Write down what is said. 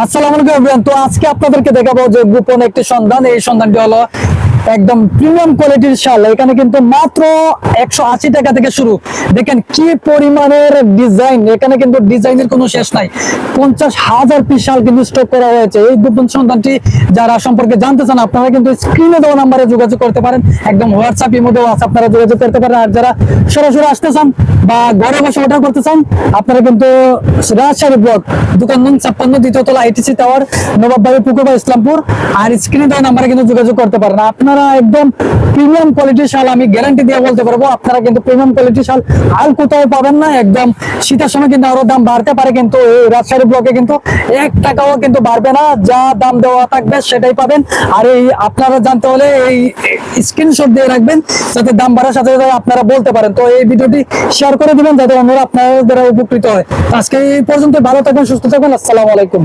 আসসালামু আলাইকুম তো আজকে আপনাদেরকে দেখাবো যে গোপন একটি সন্ধান। এই সন্ধানটি হলো একদম প্রিমিয়াম কোয়ালিটির শাল। এখানে কিন্তু মাত্র একশো আশি টাকা থেকে শুরু। দেখেন কি পরিমাণের ডিজাইন এখানে কিন্তু ডিজাইনের কোনো শেষ নাই। পঞ্চাশ হাজার পিস শাল কিন্তু স্টক করা হয়েছে। এই গোপন সন্ধানটি যারা সম্পর্কে জানতে চান, আপনারা কিন্তু স্ক্রিনে দেওয়া নাম্বারে যোগাযোগ করতে পারেন। একদম হোয়াটসঅ্যাপ ইমোতেও আপনারা যোগাযোগ করতে পারেন। আর যারা সরাসরি আসতে চান বা ঘরে বসে অর্ডার করতে চান, আপনারা কিন্তু রাজশাহী ব্লক, দোকান নং ছাপ্পান্ন, দ্বিতীয় তলা আইটিসি টাওয়ার নবাববাড়ি পুকুর বা ইসলামপুর। আর স্ক্রিনে দেওয়া নাম্বারে কিন্তু যোগাযোগ করতে পারেন। আপনারা একদম প্রিমিয়াম কোয়ালিটির শাল আমি গ্যারান্টি দিয়ে বলতে পারব, আপনারা কিন্তু প্রিমিয়াম কোয়ালিটির শাল আর কোথাও পাবেন না, একদম শীতের সময় কিন্তু আরও দাম বাড়তে পারে, কিন্তু এই রাজশাহী ব্লকে কিন্তু এক টাকাও কিন্তু বাড়বে না, যা দাম দেওয়া থাকবে সেটাই পাবেন। আর এই আপনারা জানতে হলে এই স্ক্রিনশট দিয়ে রাখবেন, যাতে দাম বাড়ার সাথে সাথে আপনারা বলতে পারেন। তো এই ভিডিওটি শেয়ার করে দিবেন, যাতে অন্যরা আপনারা উপকৃত হয়। আজকে এই পর্যন্ত ভালো থাকবেন, সুস্থ থাকবেন, আসসালামু আলাইকুম।